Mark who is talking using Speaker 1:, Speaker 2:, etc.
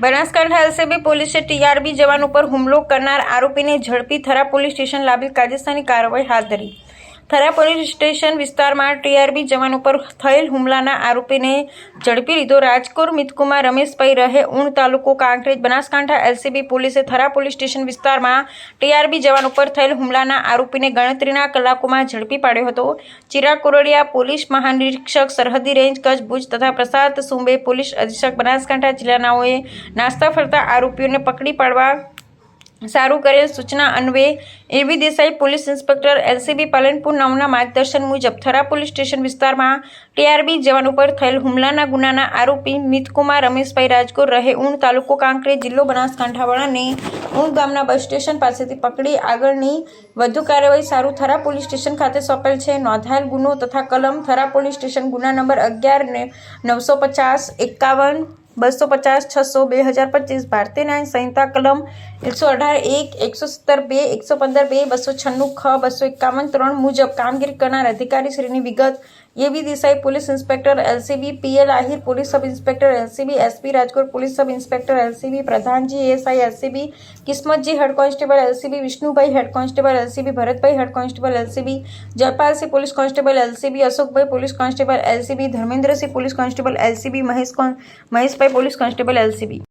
Speaker 1: Banaskantha LCB પોલીસે TRB જવાન ઉપર હુમલો કરનાર આરોપીને ઝડપી થરા પોલીસ સ્ટેશન લાવી કાયદેસરની કાર્યવાહી હાથ ધરી. થરા પોલીસ સ્ટેશન વિસ્તારમાં ટીઆરબી જવાન ઉપર થયેલ હુમલાના આરોપીને ઝડપી લીધો. રાજકોટ મિતકુમાર રમેશભાઈ રહે ઉણ તાલુકો કાંકરેજ બનાસકાંઠા એલસીબી પોલીસે થરા પોલીસ સ્ટેશન વિસ્તારમાં ટીઆરબી જવાન ઉપર થયેલ હુમલાના આરોપીને ગણતરીના કલાકોમાં ઝડપી પાડ્યો હતો. ચિરાગ કોરડિયા પોલીસ મહાનિરીક્ષક સરહદી રેન્જ કચ્છ ભુજ તથા પ્રસાદ સુંબે પોલીસ અધિક્ષક બનાસકાંઠા જિલ્લાનાઓએ નાસ્તા ફરતા આરોપીઓને પકડી પાડવા સારું કરેલ સૂચના અન્વયે AV Desai police inspector LCB Palanpur નામના માર્ગદર્શન મુજબ થરા પોલીસ સ્ટેશન વિસ્તારમાં ટીઆરબી જવાન ઉપર થયેલ હુમલાના ગુનાના આરોપી મિતકુમાર રમેશભાઈ રાજકોટ રહે ઊંડ તાલુકો કાંકરે જિલ્લો બનાસકાંઠાવાળાને ઉણ ગામના બસ સ્ટેશન પાસેથી પકડી આગળની વધુ કાર્યવાહી સારું થરા પોલીસ સ્ટેશન ખાતે સોંપેલ છે. નોંધાયેલ ગુનો તથા કલમ થરા પોલીસ સ્ટેશન ગુના નંબર અગિયાર નવસો પચાસ, એકાવન બસો પચાસ, છસો, બે હજાર પચીસ, ભારતીય ન્યાય સંહિતા કલમ એકસો અઢાર, એક, એકસો સત્તર, બે, એકસો પંદર, બે, બસો છન્નું, ખ, બસો એકાવન, ત્રણ મુજબ કામગીરી કરનાર અધિકારી શ્રીની વિગત એવી Desai police inspector LCB PL Ahir police sub inspector LCB SP Rajkot police sub inspector LCB Pradhanji ASI LCB Kismatji head constable LCB Vishnubhai head constable LCB Bharatbhai head constable LCB Jaypalsinh police constable LCB Ashokbhai police constable LCB Dharmendrasinh police constable LCB Mahesh કોન Maheshbhai police constable LCB